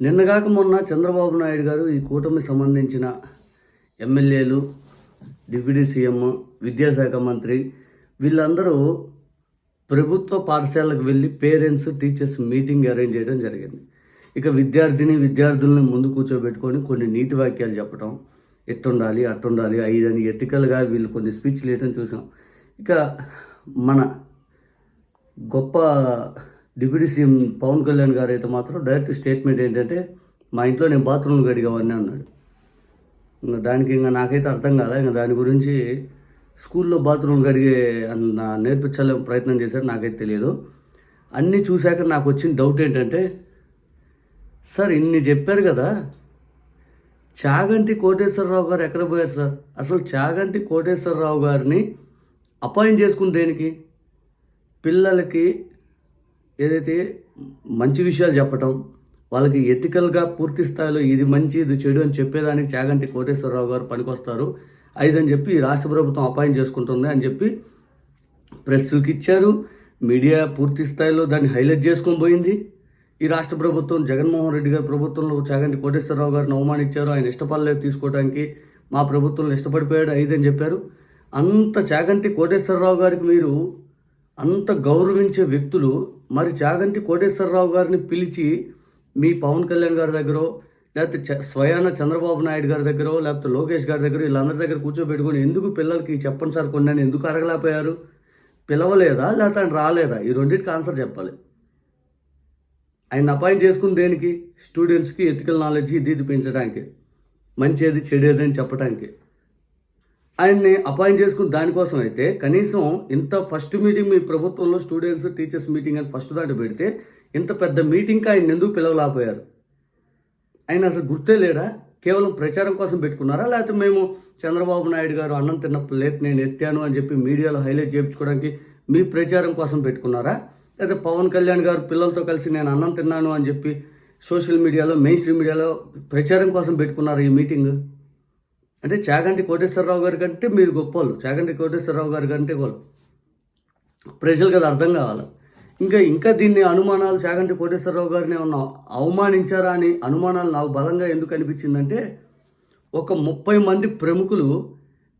నిన్నగాక మొన్న చంద్రబాబు నాయుడు గారు ఈ కూటమి సంబంధించిన ఎమ్మెల్యేలు డిప్యూటీ సీఎం విద్యాశాఖ మంత్రి వీళ్ళందరూ ప్రభుత్వ పాఠశాలకు వెళ్ళి పేరెంట్స్ టీచర్స్ మీటింగ్ అరేంజ్ చేయడం జరిగింది. ఇక విద్యార్థిని విద్యార్థులను ముందు కూర్చోబెట్టుకొని కొన్ని నీతి వాక్యాలు చెప్పడం ఎట్టుండాలి అట్టుండాలి ఐదని ఎథికల్గా వీళ్ళు కొన్ని స్పీచ్లు వేయడం చూసాం. ఇక మన గొప్ప డిప్యూటీ సీఎం పవన్ కళ్యాణ్ గారు అయితే మాత్రం డైరెక్ట్ స్టేట్మెంట్ ఏంటంటే మా ఇంట్లో నేను బాత్రూమ్లు కడిగావని అన్నాడు. ఇంకా దానికి ఇంకా నాకైతే అర్థం కాలే. ఇంకా దాని గురించి స్కూల్లో బాత్రూమ్ కడిగే అన్న నేర్పించాలని ప్రయత్నం చేశారు నాకైతే తెలియదు. అన్నీ చూశాక నాకు వచ్చిన డౌట్ ఏంటంటే సార్ ఇన్ని చెప్పారు కదా చాగంటి కోటేశ్వరరావు గారు ఎక్కడ పోయారు సార్? అసలు చాగంటి కోటేశ్వరరావు గారిని అపాయింట్ చేసుకుని దేనికి? పిల్లలకి ఏదైతే మంచి విషయాలు చెప్పటం వాళ్ళకి ఎథికల్గా పూర్తి స్థాయిలో ఇది మంచి ఇది చెడు అని చెప్పేదానికి చాగంటి కోటేశ్వరరావు గారు పనికొస్తారు. అని చెప్పి ఈ రాష్ట్ర ప్రభుత్వం అపాయింట్ చేసుకుంటుంది అని చెప్పి ప్రెస్కి ఇచ్చారు. మీడియా పూర్తి స్థాయిలో దాన్ని హైలైట్ చేసుకొని పోయింది. ఈ రాష్ట్ర ప్రభుత్వం జగన్మోహన్ రెడ్డి గారి ప్రభుత్వంలో చాగంటి కోటేశ్వరరావు గారిని అవమానించారు. ఆయన ఇష్టపడలేదు తీసుకోవడానికి మా ప్రభుత్వంలో ఇష్టపడిపోయాడు అని చెప్పారు. అంత చాగంటి కోటేశ్వరరావు గారికి మీరు అంత గౌరవించే వ్యక్తులు మరి చాగంటి కోటేశ్వరరావు గారిని పిలిచి మీ పవన్ కళ్యాణ్ గారి దగ్గర లేకపోతే చ- స్వయాన చంద్రబాబు నాయుడు గారి దగ్గర లేకపోతే లోకేష్ గారి దగ్గర వీళ్ళందరి దగ్గర కూర్చోబెట్టుకొని ఎందుకు పిల్లలకి చెప్పండి సార్ కొన్ని ఎందుకు అడగలేకపోయారు పిలవలేదా లేకపోతే ఆయన రాలేదా? ఈ రెండింటికి ఆన్సర్ చెప్పాలి. ఆయన అపాయింట్ చేసుకుని దేనికి? స్టూడెంట్స్కి ఎథికల్ నాలెడ్జ్ ఇది పెంచడానికి. మంచిది చెడేది అని చెప్పడానికి. ఆయన్ని అపాయింట్ చేసుకుని దానికోసం అయితే కనీసం ఇంత ఫస్ట్ మీటింగ్ మీ ప్రభుత్వంలో స్టూడెంట్స్ టీచర్స్ మీటింగ్ అని ఫస్ట్ దాంట్లో పెడితే ఇంత పెద్ద మీటింగ్కి ఆయన ఎందుకు పిలవలేకపోయారు? ఆయన అసలు గుర్తే లేడా? కేవలం ప్రచారం కోసం పెట్టుకున్నారా? లేకపోతే మేము చంద్రబాబు నాయుడు గారు అన్నం తిన్న ప్లేట్ నేను ఎత్తాను అని చెప్పి మీడియాలో హైలైట్ చేయించుకోవడానికి మీ ప్రచారం కోసం పెట్టుకున్నారా? లేదా పవన్ కళ్యాణ్ గారు పిల్లలతో కలిసి నేను అన్నం తిన్నాను అని చెప్పి సోషల్ మీడియాలో మెయిన్ స్ట్రీమ్ మీడియాలో ప్రచారం కోసం పెట్టుకున్నారు ఈ మీటింగ్? అంటే చాగంటి కోటేశ్వరరావు గారి కంటే మీరు గొప్పోళ్ళు చాగంటి కోటేశ్వరరావు గారి కంటే గొప్ప ప్రజలకు అది అర్థం కావాలి. ఇంకా ఇంకా దీన్ని అనుమానాలు చాగంటి కోటేశ్వరరావు గారిని ఏమన్నా అవమానించారా అని అనుమానాలు నాకు బలంగా ఎందుకు అనిపించిందంటే ఒక ముప్పై మంది ప్రముఖులు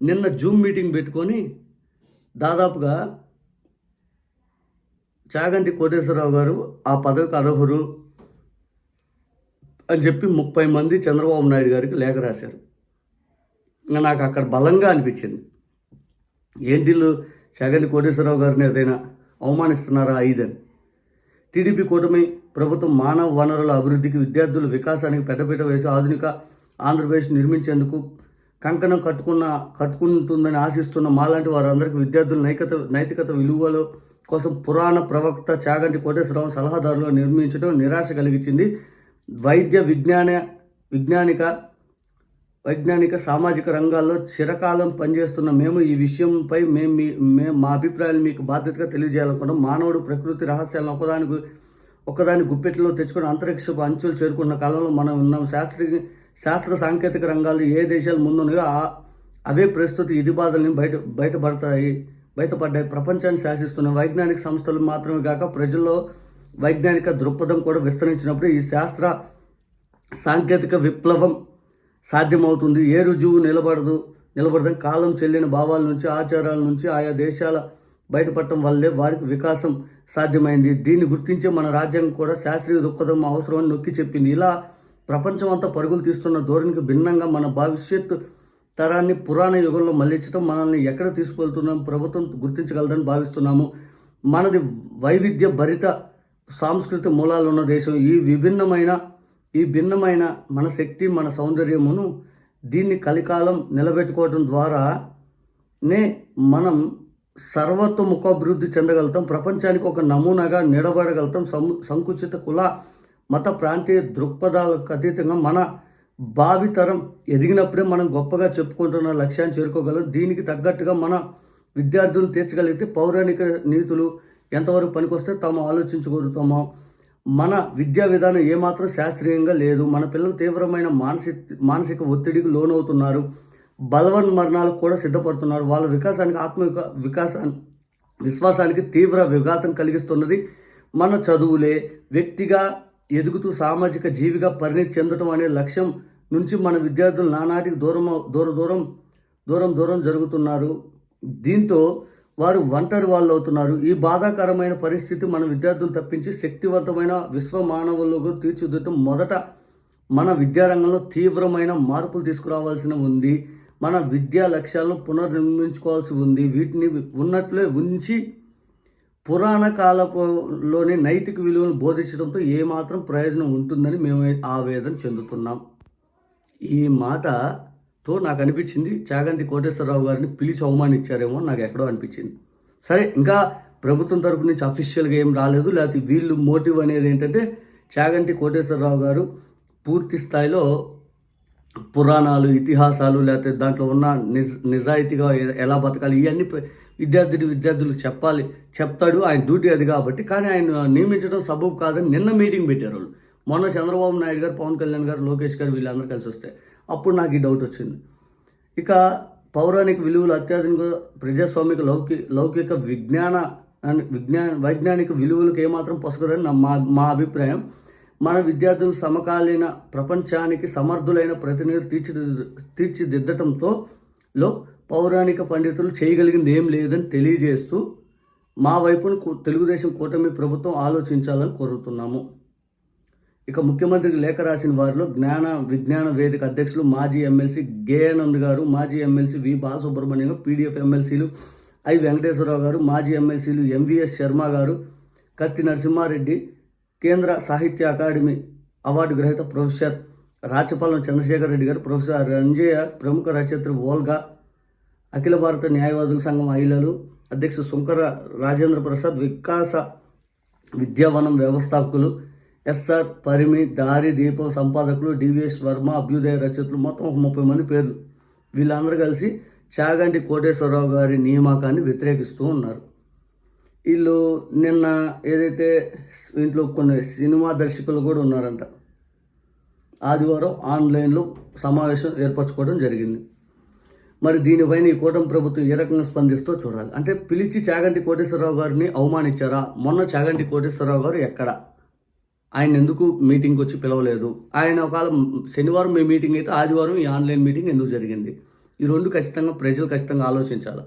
నిన్న జూమ్ మీటింగ్ పెట్టుకొని దాదాపుగా చాగంటి కోటేశ్వరరావు గారు ఆ పదవికి అర్హురు అని చెప్పి ముప్పై మంది చంద్రబాబు నాయుడు గారికి లేఖ రాశారు. నాకు అక్కడ బలంగా అనిపించింది. ఏంటిళ్ళు జగన్ కోటేశ్వరరావు గారిని ఏదైనా అవమానిస్తున్నారా ఐదని టీడీపీ కూటమి ప్రభుత్వం మానవ వనరుల అభివృద్ధికి విద్యార్థుల వికాసానికి పెద్దపీట వేసి ఆధునిక ఆంధ్రప్రదేశ్ నిర్మించేందుకు కంకణం కట్టుకున్న కట్టుకుంటుందని ఆశిస్తున్న మాలాంటి వారందరికీ విద్యార్థుల నైతికత నైతికత విలువల కోసం పురాణ ప్రవక్త చాగంటి కోటేశ్వరరావు సలహాదారులు నిర్మించడం నిరాశ కలిగించింది. వైద్య విజ్ఞాన విజ్ఞానిక వైజ్ఞానిక సామాజిక రంగాల్లో చిరకాలం పనిచేస్తున్న మేము ఈ విషయంపై మేము మీ మేము మా అభిప్రాయాలు మీకు బాధ్యతగా తెలియజేయాలనుకున్నాం. మానవుడు ప్రకృతి రహస్యాలను ఒకదానికి ఒకదాని గుప్పెట్లో తెచ్చుకుని అంతరిక్షపు అంచులు చేరుకున్న కాలంలో మనం ఉన్నాం. శాస్త్ర శాస్త్ర సాంకేతిక రంగాల్లో ఏ దేశాలు ముందున్నాయో అవే ప్రస్తుత ఇది బాధల్ని బయట బయటపడతాయి బయటపడ్డాయి. ప్రపంచాన్ని శాసిస్తున్న వైజ్ఞానిక సంస్థలు మాత్రమే కాక ప్రజల్లో వైజ్ఞానిక దృక్పథం కూడా విస్తరించినప్పుడు ఈ శాస్త్ర సాంకేతిక విప్లవం సాధ్యమవుతుంది. ఏ రుజువు నిలబడదు. నిలబడదని కాలం చెల్లిన భావాల నుంచి ఆచారాల నుంచి ఆయా దేశాల బయటపడటం వల్లే వారికి వికాసం సాధ్యమైంది. దీన్ని గుర్తించే మన రాజ్యాంగం కూడా శాస్త్రీయ దృక్పథం అవసరమని నొక్కి చెప్పింది. ఇలా ప్రపంచం అంతా పరుగులు తీస్తున్న ధోరణికి భిన్నంగా మన భవిష్యత్తు తరాన్ని పురాణ యుగంలో మళ్ళించడం మనల్ని ఎక్కడ తీసుకువెళ్తున్నాం ప్రభుత్వం గుర్తించగలదని భావిస్తున్నాము. మనది వైవిధ్య భరిత సాంస్కృతిక మూలాలు ఉన్న దేశం. ఈ విభిన్నమైన ఈ భిన్నమైన మన శక్తి మన సౌందర్యమును దీన్ని కలికాలం నిలబెట్టుకోవడం ద్వారానే మనం సర్వతోముఖాభివృద్ధి చెందగలుగుతాం. ప్రపంచానికి ఒక నమూనాగా నిలబడగలుగుతాం. సం- సంకుచిత కుల మత ప్రాంతీయ దృక్పథాలకు అతీతంగా మన భావితరం ఎదిగినప్పుడే మనం గొప్పగా చెప్పుకుంటున్న లక్ష్యాన్ని చేరుకోగలం. దీనికి తగ్గట్టుగా మన విద్యార్థులను తీర్చగలిగితే పౌరాణిక నీతులు ఎంతవరకు పనికొస్తే తాము ఆలోచించగలుగుతామో. మన విద్యా విధానం ఏమాత్రం శాస్త్రీయంగా లేదు. మన పిల్లలు తీవ్రమైన మానసిక మానసిక ఒత్తిడికి లోనవుతున్నారు. బలవన్ మరణాలు కూడా సిద్ధపడుతున్నారు. వాళ్ళ వికాసానికి ఆత్మ వికాసాన్ని విశ్వాసానికి తీవ్ర విఘాతం కలిగిస్తున్నది మన చదువులే. వ్యక్తిగా ఎదుగుతూ సామాజిక జీవిగా పరిణితి చెందడం అనే లక్ష్యం నుంచి మన విద్యార్థులు నానాటికి దూరం దూరం దూరం దూరం దూరం జరుగుతున్నారు. దీంతో వారు ఒంటరి వాళ్ళు అవుతున్నారు ఈ బాధాకరమైన పరిస్థితి మన విద్యార్థులు తప్పించి శక్తివంతమైన విశ్వ మానవులకు తీర్చిదిద్దటం మొదట మన విద్యారంగంలో తీవ్రమైన మార్పులు తీసుకురావాల్సిన ఉంది. మన విద్యా లక్ష్యాలను పునర్నిర్మించుకోవాల్సి ఉంది. వీటిని ఉన్నట్లే ఉంచి పురాణ కాలంలోనే నైతిక విలువను బోధించడంతో ఏమాత్రం ప్రయోజనం ఉంటుందని మేము ఆవేదన చెందుతున్నాం. ఈ మాట తో నాకు అనిపించింది. చాగంటి కోటేశ్వరరావు గారిని పిలిచి అవమానించారేమో నాకు ఎక్కడో అనిపించింది. సరే ఇంకా ప్రభుత్వం తరపు నుంచి అఫీషియల్గా ఏం రాలేదు. లేకపోతే వీళ్ళు మోటివ్ అనేది ఏంటంటే చాగంటి కోటేశ్వరరావు గారు పూర్తి స్థాయిలో పురాణాలు ఇతిహాసాలు లేకపోతే దాంట్లో ఉన్న నిజ నిజాయితీగా ఎలా బతకాలి ఇవన్నీ విద్యార్థులు విద్యార్థి విద్యార్థులు చెప్పాలి చెప్తాడు. ఆయన డ్యూటీ అది కాబట్టి. కానీ ఆయన నియమించడం సబబు కాదని నిన్న మీటింగ్ పెట్టారు వాళ్ళు. మొన్న చంద్రబాబు నాయుడు గారు పవన్ కళ్యాణ్ గారు లోకేష్ గారు వీళ్ళందరూ కలిసి వస్తే. అప్పుడు నాకు ఈ డౌట్ వచ్చింది. ఇక పౌరాణిక విలువలు అత్యాధునిక ప్రజాస్వామిక లౌకి లౌకిక విజ్ఞాన అన్- విజ్ఞాన వైజ్ఞానిక విలువలకు ఏమాత్రం పొసగదని నా మా మా అభిప్రాయం. మన విద్యార్థులు సమకాలీన ప్రపంచానికి సమర్థులైన ప్రతినిధులు తీర్చిది తీర్చిదిద్దటంతో లో పౌరాణిక పండితులు చేయగలిగింది ఏం లేదని తెలియజేస్తూ మా వైపును తెలుగుదేశం కూటమి ప్రభుత్వం ఆలోచించాలని కోరుతున్నాము. ఇక ముఖ్యమంత్రికి లేఖ రాసిన వారిలో జ్ఞాన విజ్ఞాన వేదిక అధ్యక్షులు మాజీ ఎమ్మెల్సీ గేయానంద్ గారు మాజీ ఎమ్మెల్సీ వి బాలసుబ్రహ్మణ్యం పీడీఎఫ్ ఎమ్మెల్సీలు ఐ వెంకటేశ్వరరావు గారు మాజీ ఎమ్మెల్సీలు ఎంవిఎస్ శర్మ గారు కత్తి నరసింహారెడ్డి కేంద్ర సాహిత్య అకాడమీ అవార్డు గ్రహీత ప్రొఫెసర్ రాచపాలెం చంద్రశేఖర్ రెడ్డి గారు ప్రొఫెసర్ రంజయ్య ప్రముఖ రచయిత్రి ఓల్గా అఖిల భారత న్యాయవాదుల సంఘం మహిళలు అధ్యక్షుడు శుంకర రాజేంద్ర ప్రసాద్ వికాస విద్యావనం వ్యవస్థాపకులు ఎస్ఆర్ పరిమి దారి దీపం సంపాదకులు డివిఎస్ వర్మ అభ్యుదయ రచయితలు మొత్తం ఒక ముప్పై మంది పేర్లు. వీళ్ళందరూ కలిసి చాగంటి కోటేశ్వరరావు గారి నియామకాన్ని వ్యతిరేకిస్తూ ఉన్నారు. వీళ్ళు నిన్న ఏదైతే ఇంట్లో కొన్ని సినిమా దర్శకులు కూడా ఉన్నారంట. ఆదివారం ఆన్లైన్లో సమావేశం ఏర్పరచుకోవడం జరిగింది. మరి దీనిపైన ఈ కూటమి ప్రభుత్వం ఏ రకంగా స్పందిస్తూ చూడాలి. అంటే పిలిచి చాగంటి కోటేశ్వరరావు గారిని అవమానించారా? మొన్న చాగంటి కోటేశ్వరరావు గారు ఎక్కడ? ఆయన ఎందుకు మీటింగ్కి వచ్చి పిలవలేదు? ఆయన ఒకవేళ శనివారం మీ మీటింగ్ అయితే ఆదివారం ఈ ఆన్లైన్ మీటింగ్ ఎందుకు జరిగింది? ఈ రెండు ఖచ్చితంగా ప్రజలు ఖచ్చితంగా ఆలోచించాలి?